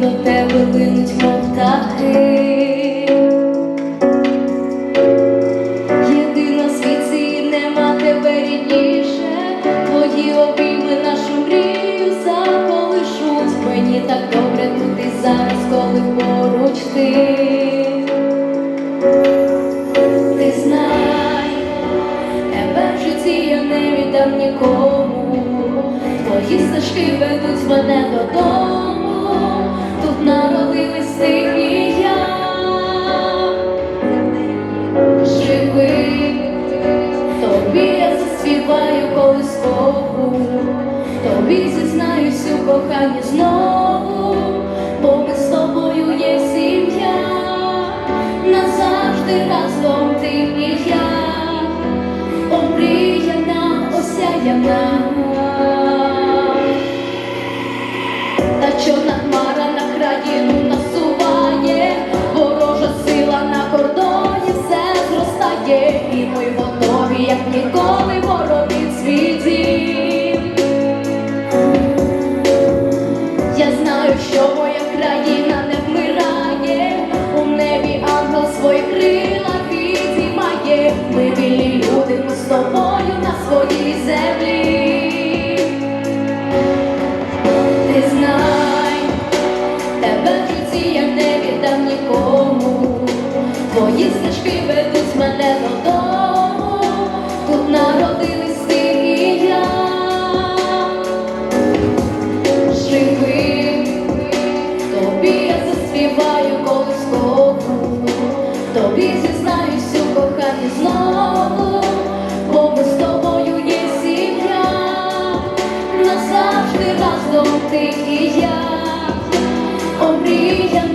до тебе линуть, мов птахи. Поруч ти. Ти знай, тебе в житті я не віддам нікому. Твої стежки ведуть мене додому. Тут народились ти і я. Живи, тобі я заспіваю колискову, тобі зізнаюсь у коханні знову, разом ти і я, омріяна, осяяна. Та чорна хмара на країну насуває, ворожа сила на кордоні все зростає, і ми готові, як ніколи, боронить свій. Я знаю, що моя країна не вмирає, у небі ангел свої назавжди разом ти і я, омріяна,